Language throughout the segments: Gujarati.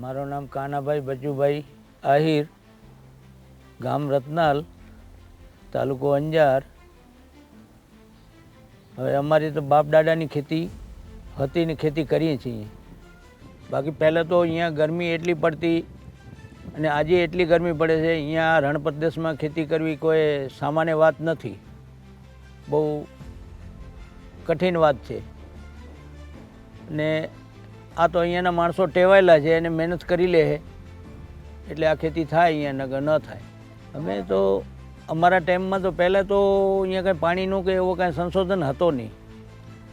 મારું નામ કાનાભાઈ બચુભાઈ આહિર, ગામ રતનાલ, તાલુકો અંજાર. હવે અમારી તો બાપ દાદાની ખેતી હતી ને ખેતી કરીએ છીએ. બાકી પહેલાં તો અહીંયા ગરમી એટલી પડતી અને આજે એટલી ગરમી પડે છે, અહીંયા રણ પ્રદેશમાં ખેતી કરવી કોઈ સામાન્ય વાત નથી. બહુ કઠિન વાત છે. ને આ તો અહીંયાના માણસો ટેવાયેલા છે, એને મહેનત કરી લે એટલે આ ખેતી થાય અહીંયા, નગર ન થાય. અમે તો અમારા ટાઈમમાં તો પહેલાં તો અહીંયા કાંઈ પાણીનું કે એવો કાંઈ સંશોધન હતો નહીં.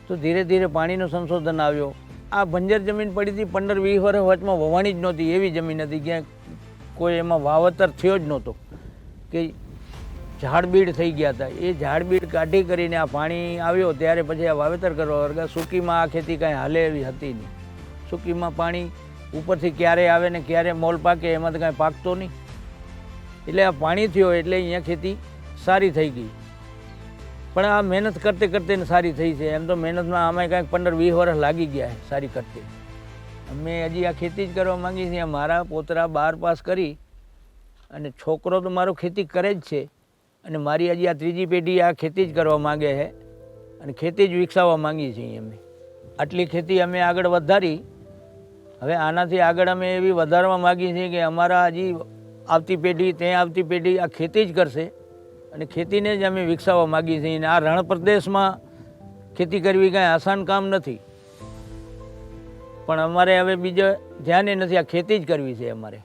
તો ધીરે ધીરે પાણીનું સંશોધન આવ્યો. આ બંજર જમીન પડી હતી પંદર વીસ વર્ષ વચમાં વવાણી જ નહોતી, એવી જમીન હતી જ્યાં કોઈ એમાં વાવતર થયો જ નહોતો. કે ઝાડબીડ થઈ ગયા હતા. એ ઝાડબીડ કાઢી કરીને આ પાણી આવ્યો, ત્યારે પછી આ વાવેતર કરવા વર્ગા સૂકીમાં આ ખેતી કાંઈ હાલે એવી હતી નહીં. સૂકીમાં પાણી ઉપરથી ક્યારે આવે ને ક્યારે મોલ પાકે એમાં તો કાંઈ પાકતો નહીં. એટલે આ પાણી થયો એટલે અહીંયા ખેતી સારી થઈ ગઈ. પણ આ મહેનત કરતે કરતે સારી થઈ છે. એમ તો મહેનતમાં આમાં કાંઈક પંદર વીસ વર્ષ લાગી ગયા સારી કરતે. અમે હજી આ ખેતી જ કરવા માંગીએ છીએ મારા પોતરા બાર પાસ કરી અને છોકરો તો મારો ખેતી કરે જ છે. અને મારી હજી આ ત્રીજી પેઢી આ ખેતી જ કરવા માંગે છે. અને ખેતી જ વિકસાવવા માંગીએ છીએ અમે. આટલી ખેતી અમે આગળ વધારી હવે આનાથી આગળ અમે એવી વધારવા માંગીએ છીએ કે અમારા હજી આવતી પેઢી ત્યાં આવતી પેઢી આ ખેતી જ કરશે. અને ખેતીને જ અમે વિકસાવવા માંગીએ છીએ. અને આ રણ પ્રદેશમાં ખેતી કરવી કાંઈ આસાન કામ નથી. પણ અમારે હવે બીજે ધ્યાને નથી. આ ખેતી જ કરવી છે અમારે.